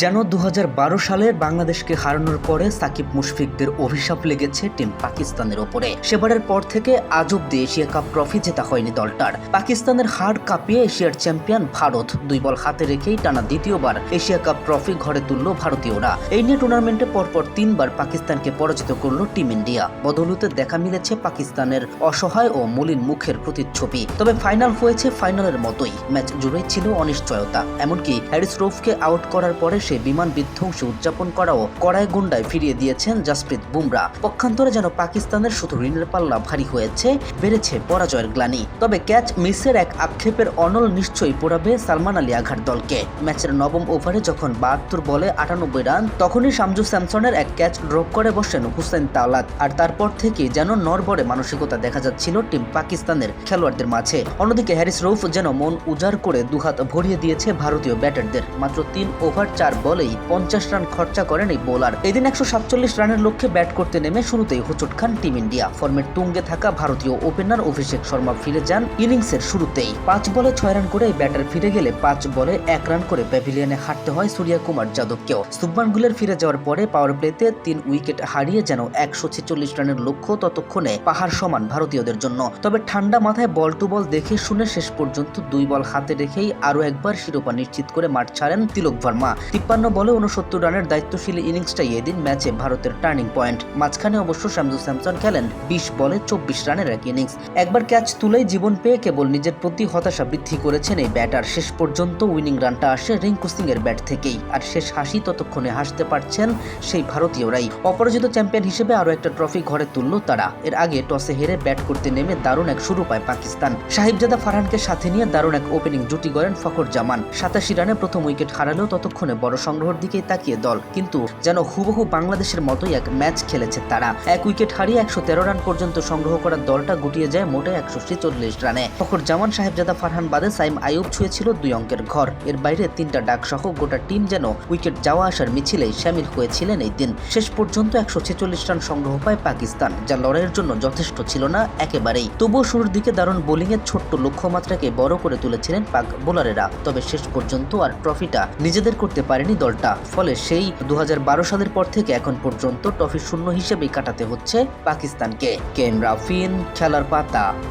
যেন দু সালের বাংলাদেশকে হারানোর পরে সাকিব মুশফিকদের অভিশাপ লেগেছে টিম পাকিস্তানের ওপরে। সেবারের পর থেকে আজ অব্দি এশিয়া কাপ ট্রফি জেতা হয়নি দলটার। পাকিস্তানের হার কাঁপিয়ে এশিয়ার চ্যাম্পিয়ন ভারত দুই বল হাতে রেখেই টানা দ্বিতীয়বার এশিয়া কাপ ট্রফি ঘরে তুলল ভারতীয়রা। এই নিয়ে টুর্নামেন্টে পরপর তিনবার পাকিস্তানকে পরাজিত করল টিম ইন্ডিয়া। বদৌলতে দেখা মিলেছে পাকিস্তানের অসহায় ও মলিন মুখের প্রতিচ্ছবি। তবে ফাইনাল হয়েছে ফাইনালের মতোই। ম্যাচ জুড়েই ছিল অনিশ্চয়তা। এমনকি হ্যারিস রোফকে আউট করার পরে সে বিমান বিধ্বংসী উদযাপন করাও কড়াই গুন্ডায় ফিরিয়ে দিয়েছেন জাসপ্রীত বুমরা। পক্ষান্তরে যেন পাকিস্তানের শুধু ঋণের পাল্লা ভারী হয়েছে, বেড়েছে পরাজয়ের গ্লানি। তবে ক্যাচ মিসের এক আক্ষেপের অনল নিশ্চয়ই পোড়াবে সালমান আলী আঘার দলকে। ম্যাচের নবম ওভারে যখন বাহাত্তর বলে আটানব্বই রান, তখনই শামজু স্যামসনের এক ক্যাচ ড্রপ করে বসেন হুসেন তাওলাত। আর তারপর থেকে যেন নরবরে মানসিকতা দেখা যাচ্ছিল টিম পাকিস্তানের খেলোয়াড়দের মাঝে। অন্যদিকে হ্যারিস রৌফ যেন মন উজাড় করে দুহাত ভরিয়ে দিয়েছে ভারতীয় ব্যাটারদের। মাত্র তিন ওভার চার বলেই পঞ্চাশ রান খরচা করেন এই বোলার। এদিন একশো সাতচল্লিশ রানের লক্ষ্যে ব্যাট করতে নেমে শুরুতেই হোঁচট খান টিম ইন্ডিয়া। ফর্মের তুঙ্গে থাকা ভারতীয় ওপেনার অভিষেক শর্মা ফিরে যান ইনিংসের শুরুতেই। পাঁচ বলে ছয় রান করে ব্যাটার ফিরে গেলে পাঁচ বলে এক রান করে প্যাভিলিয়নে হাঁটতে হয় সূর্যা কুমার যাদবকেও। সুবমান গুলের ফিরে যাওয়ার পরে পাওয়ার প্লেতে তিন উইকেট হারিয়ে যেন একশো ছেচল্লিশ রানের লক্ষ্য ততক্ষণে পাহাড় সমান ভারতীয়দের জন্য। তবে ঠান্ডা মাথায় বল টু বল দেখে শুনে শেষ পর্যন্ত দুই বল হাতে রেখেই আরও একবার শিরোপা নিশ্চিত করে মাঠ ছাড়েন তিলক ভার্মা। তিপ্পান্ন বলে উনসত্তর রানের দায়িত্বশীল ইনিংসটাই এদিন ম্যাচে ভারতের টার্নিং পয়েন্ট। মাঝখানে অবশ্য শামজু স্যামসন খেলেন বিশ বলে চব্বিশ রানের এক ইনিংস। একবার ক্যাচ তুলেই জীবন পেয়ে কেবল নিজের প্রতি হতাশা বৃদ্ধি করেছেন এই ব্যাটার। শেষ পর্যন্ত উইনিং রানটা আসে রিঙ্কু সিং এর ব্যাট থেকেই। আর শেষ হাসি ততক্ষণে হাসতে পারছেন সেই ভারতীয়রাই। অপরাজিত চ্যাম্পিয়ন হিসেবে আরও একটা ট্রফি ঘরে তুলল তারা। এর আগে টসে হেরে ব্যাট করতে নেমে দারুণ এক শুরু পায় পাকিস্তান। সাহিবজাদা ফারহানকে সাথে নিয়ে দারুণ এক ওপেনিং জুটি গড়েন ফখর জামান। সাতাশি রানে প্রথম উইকেট হারালেও ততক্ষণে বড় সংগ্রহের দিকেই তাকিয়ে দল, কিন্তু যেন হুবহু বাংলাদেশের মতোই এক ম্যাচ খেলেছে তারা। এক উইকেট হারিয়ে একশো তেরো রান পর্যন্ত সংগ্রহ করা দলটা গুটিয়ে যায় মোটে একশো ছেচল্লিশ রানে। ফখর জামান সাহেবজাদা ফারহান বাদে সাইম আয়ুব ছুঁয়েছিল দুই অঙ্কের ঘর। এর বাইরে তিনটা ডাক সহ গোটা টিম যেন উইকেট যাওয়া আসার মিছিলেই সামিল হয়েছিলেন এই দিন। শেষ পর্যন্ত একশো ছেচল্লিশ রান সংগ্রহ পায় পাকিস্তান, যা লড়াইয়ের জন্য যথেষ্ট ছিল না একেবারেই। তবুও শুরুর দিকে দারুণ বোলিংয়ের ছোট্ট লক্ষ্যমাত্রাকে বড় করে তুলেছিলেন পাক বোলারেরা। তবে শেষ পর্যন্ত আর ট্রফিটা নিজেদের করতে পারেনি দলটা। ফলে সেই দু হাজার বারো সালের পর থেকে এখন পর্যন্ত ট্রফি শূন্য হিসেবে কাটাতে হচ্ছে পাকিস্তানকে। কেন রাফিন, খেলার পাতা।